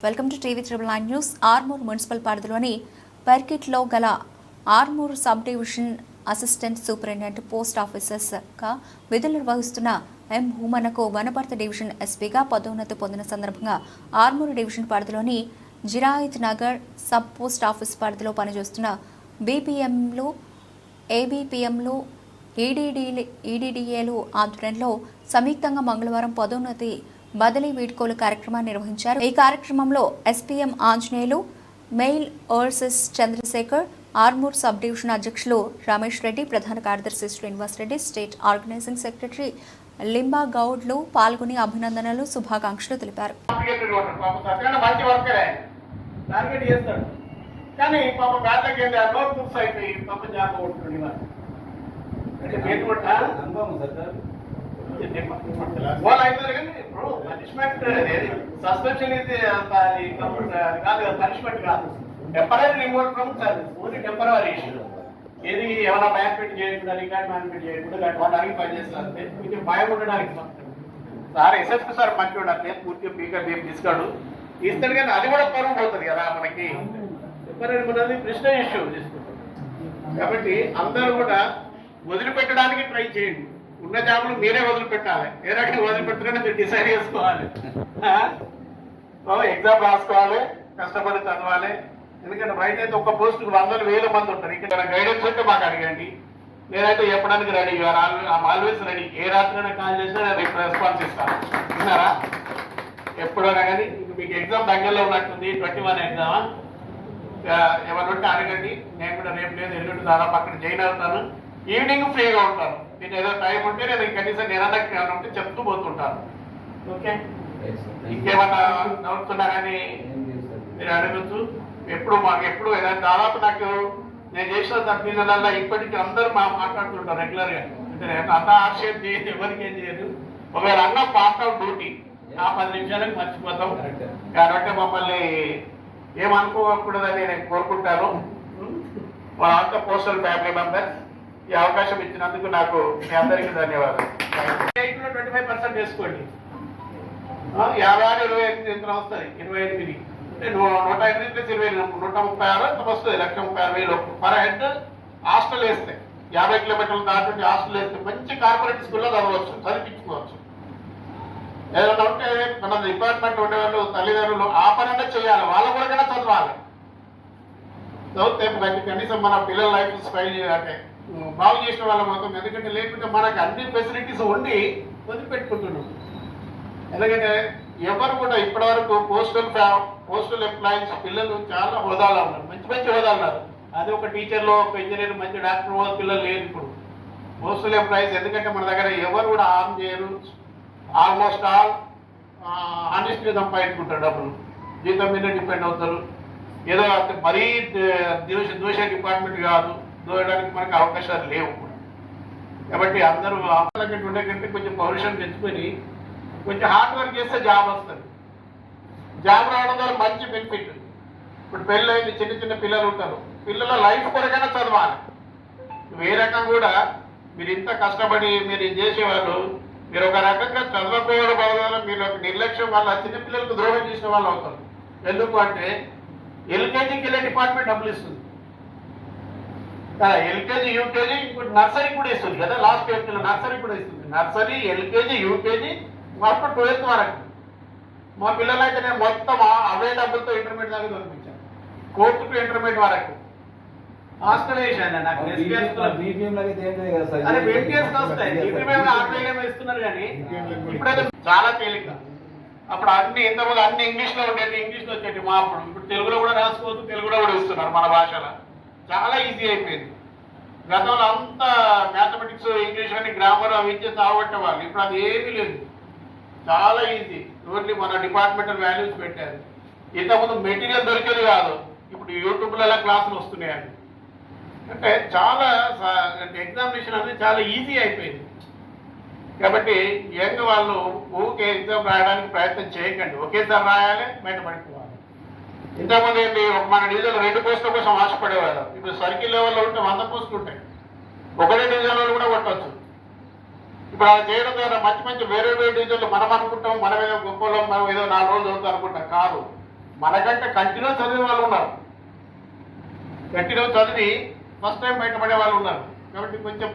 Welcome to TV triple nine news. Armoor municipal పరిధిలోని పర్కిట్లో గల Armoor sub division assistant superintendent post ఆఫీసర్స్గా విధులు నిర్వహిస్తున్న ఎం హూమనకు వనపర్తి డివిజన్ ఎస్పీగా పదోన్నతి పొందిన సందర్భంగా ఆర్మూర్ డివిజన్ పరిధిలోని Jirayat Nagar sub post office పరిధిలో పనిచేస్తున్న బీపీఎంలు ఏబీపీఎంలు ఈడీడీ ఈడీడీఏలు ఆధ్వర్యంలో సంయుక్తంగా మంగళవారం పదోన్నతి బదిలీ వీడ్కోలు కార్యక్రమాన్ని నిర్వహించారు. ఈ కార్యక్రమంలో SPM Anjaneyulu mail overseers Chandrashekar Armoor sub division అధ్యక్షులు రమేష్ రెడ్డి ప్రధాన కార్యదర్శి Srinivas Reddy state organising secretary Limba గౌడ్లు పాల్గొని అభినందనలు శుభాకాంక్షలు తెలిపారు. కానీ పాప బ్యాట్లకి వెళ్ళి ఆ నోట్ బుక్స్ అయిపోయి పాప జాబ్ నేను కూడా వాళ్ళు అవుతారు కానీ ఇప్పుడు పనిష్మెంట్ సస్పెన్షన్ ఇది అంత అది కాదు కదా పనిష్మెంట్ కాదు. Temporary remote from service only temporary issue ఏది ఏమైనా మ్యాన్పెట్ చేయకుండా రికార్డ్ మ్యాన్పెట్ చేయకుండా ఇలాంటి పనిచేస్తారు అంతే కొంచెం భయం ఉండడానికి సార్ ఎస్ఎస్పి సార్ మంచివాడు అంటే పూర్తిగా పీకర్ ఏం తీసుకోడు ఇస్తాడు కానీ అది కూడా పరువు పోతుంది కదా మనకి. టెంపరీ మనది ప్రశ్న ఇష్యూ తీసుకుంటాం కాబట్టి అందరూ కూడా వదిలిపెట్టడానికి ట్రై చేయండి. ఉన్న జాబులు మీరే వదిలిపెట్టాలి. ఏ రకంగా వదిలిపెట్టాలని మీరు డిసైడ్ చేసుకోవాలి. ఎగ్జామ్ రాసుకోవాలి కష్టపడి చదవాలి. ఎందుకంటే బయట అయితే ఒక్క పోస్టుకు వందల వేల మంది ఉంటారు. ఇక్కడ గైడెన్స్ ఉంటే మాకు అడగండి. నేనైతే చెప్పడానికి రెడీ ఆల్వేస్ రెడీ ఏ రాత్రైనా కాల్ చేసినా నేను రేపు రెస్పాన్స్ ఇస్తాను. విన్నారా? ఎప్పుడైనా కానీ మీకు ఎగ్జామ్ దగ్గరలో ఉన్నట్టుంది. ట్వంటీ వన్ ఎగ్జామా ఎవరు ఉంటే అడగండి. నేను కూడా రేపు లేదు ఎల్లుండి దాదాపు అక్కడ జాయిన్ అవుతాను. ఈవినింగ్ ఫ్రీగా ఉంటాను. నేను ఏదో టైం ఉంటే నేను కనీసం నేనన్నా ఏమైనా ఉంటే చెప్తూ పోతుంటాను. ఓకే? ఇంకేమన్నా డౌట్స్ ఉన్నా కానీ మీరు అడగచ్చు. ఎప్పుడు మాకు ఎప్పుడు ఏదైనా దాదాపు నాకు నేను చేసిన తప్పిదల్లా ఇప్పటికీ అందరూ మా మాట్లాడుతుంటారు రెగ్యులర్గా. అంటే అంత ఆక్షేప్ చేయదు ఎవరికి ఏం చేయదు ఒకవేళ అన్న పార్ట్ ఆఫ్ డ్యూటీ ఆ పది నిమిషాలకు మర్చిపోతాం. కాబట్టి మమ్మల్ని ఏమనుకోకూడదని నేను కోరుకుంటాను. వాళ్ళంతా పోస్టల్ ఫ్యామిలీ మెంబర్స్. ఈ అవకాశం ఇచ్చినందుకు నాకు మీ అందరికీ ధన్యవాదాలు. ట్వంటీ ఫైవ్ పర్సెంట్ వేసుకోండి. యాభై ఆరు ఇరవై ఎనిమిది ఎంత వస్తుంది ఇరవై ఎనిమిది అంటే నూట ఎనిమిది ప్లస్ ఇరవై నూట ముప్పై ఆరు వస్తుంది? లక్ష ముప్పై ఆరు వేలు పర్ హెడ్ హాస్టల్ వేస్తే యాభై కిలోమీటర్లు దాటి హాస్టల్ వేస్తే మంచి కార్పొరేట్ స్కూల్లో చదవచ్చు చదివించుకోవచ్చు. ఏదైనా ఉంటే మన డిపార్ట్మెంట్ ఉండేవాళ్ళు తల్లిదండ్రులు ఆ పనైనా చేయాలి. వాళ్ళ కూడా చదవాలి. చదివితే కనీసం మన పిల్లల లైఫ్ అంటే ఉమ్, బాగు చేసిన వాళ్ళ మాత్రం ఎందుకంటే లేకుంటే మనకి అన్ని ఫెసిలిటీస్ ఉండి వదిలిపెట్టుకుంటున్నాం. ఎందుకంటే ఎవరు కూడా ఇప్పటివరకు పోస్టల్ పోస్టల్ ఎంప్లాయీస్ పిల్లలు చాలా హోదాలో ఉన్నారు. మంచి మంచి హోదాలు ఉన్నారు. అదే ఒక టీచర్లో ఒక ఇంజనీర్ మంచి డాక్టర్ హోదా పిల్లలు లేరు ఇప్పుడు. పోస్టల్ ఎంప్లాయీస్ ఎందుకంటే మన దగ్గర ఎవరు కూడా ఆర్మ్ చేయరు. ఆల్మోస్ట్ ఆల్ ఆనెస్ట్గా సంపాదించుకుంటారు డబ్బులు. జీతం మీద డిపెండ్ అవుతారు. ఏదో మరీ దోష దోష డిపార్ట్మెంట్ కాదు. దోయడానికి మనకు అవకాశాలు లేవు కాబట్టి అందరూ అమ్మలకంటే ఉండే కంటే కొంచెం పౌరుషం తెచ్చుకొని కొంచెం హార్డ్ వర్క్ చేస్తే జాబ్ వస్తుంది. జాబ్ రావడం ద్వారా మంచి బెనిఫిట్ ఇప్పుడు పెళ్ళైంది చిన్న చిన్న పిల్లలు ఉంటారు. పిల్లల లైఫ్ కొరకైనా చదవాలి. ఏ రకం కూడా మీరు ఇంత కష్టపడి మీరు ఇది చేసేవాళ్ళు మీరు ఒక రకంగా చదవకపోవడం వల్ల మీరు ఒక నిర్లక్ష్యం వల్ల చిన్న పిల్లలకు ద్రోహం చేసిన వాళ్ళు అవుతారు. ఎందుకు అంటే ఎల్కేజీకి వెళ్ళే డిపార్ట్మెంట్ డబ్బులు ఇస్తుంది. ఎల్కేజీ యూకేజీ ఇంకోటి నర్సరీ కూడా ఇస్తుంది కదా లాస్ట్ ఇయర్ నర్సరీ కూడా ఇస్తుంది నర్సరీ ఎల్కేజీ యూకేజీ మొత్తం ట్వెల్త్ వరకు. మా పిల్లలైతే నేను మొత్తం అవే డబ్బులతో ఇంటర్మీడియట్ దాకా చదివించాను. కోర్టు టు ఇంటర్మీడియట్ వరకు. హాస్టల్ వేసాను నాకు ఇప్పుడు ఇస్తున్నారు కానీ ఇప్పుడైతే చాలా తేలిక అప్పుడు అన్ని ఇంతకుముందు అన్ని ఇంగ్లీష్లో ఉండేది ఇంగ్లీష్లో వచ్చేది మా అప్పుడు. ఇప్పుడు తెలుగులో కూడా రాసుకోవచ్చు తెలుగులో కూడా ఇస్తున్నారు మన భాషలో. చాలా ఈజీ అయిపోయింది. గతంలో అంతా మ్యాథమెటిక్స్ ఇంగ్లీష్ అని గ్రామర్ అవి ఇచ్చి తాగొట్టే వాళ్ళు ఇప్పుడు అది ఏమీ లేదు. చాలా ఈజీ ఓన్లీ మన డిపార్ట్మెంటల్ వాల్యూస్ పెట్టారు. ఇంతకుముందు మెటీరియల్ దొరికేది కాదు. ఇప్పుడు యూట్యూబ్లలో క్లాసులు వస్తున్నాయండి. అంటే చాలా అంటే ఎగ్జామినేషన్ అనేది చాలా ఈజీ అయిపోయింది. కాబట్టి యంగ్ వాళ్ళు ఊకే ఎగ్జామ్ రాయడానికి ప్రయత్నం చేయకండి. ఒకేసారి రాయాలి బయట పడిపోవాలి ఇంతకుముందు ఏంటి మన డీజిల్ రెండు పోస్టుల కోసం ఆశపడేవారు ఇప్పుడు సర్కిల్ లెవెల్లో ఉంటే వంద పోస్టులు ఉంటాయి. ఒకటే డీజిల్ వాళ్ళు కూడా కొట్టవచ్చు ఇప్పుడు అలా చేయడం ద్వారా మంచి మంచి వేరే వేరే డివిజన్లు మనం అనుకుంటాం మనం ఏదో గొప్పలో మనం ఏదో నాలుగు రోజులు చదువుతాం అనుకుంటాం. కాదు. మనకంటే కంటిన్యూ చదివిన వాళ్ళు ఉన్నారు. కంటిన్యూ చదివి ఫస్ట్ టైం బయటపడే వాళ్ళు ఉన్నారు. కాబట్టి కొంచెం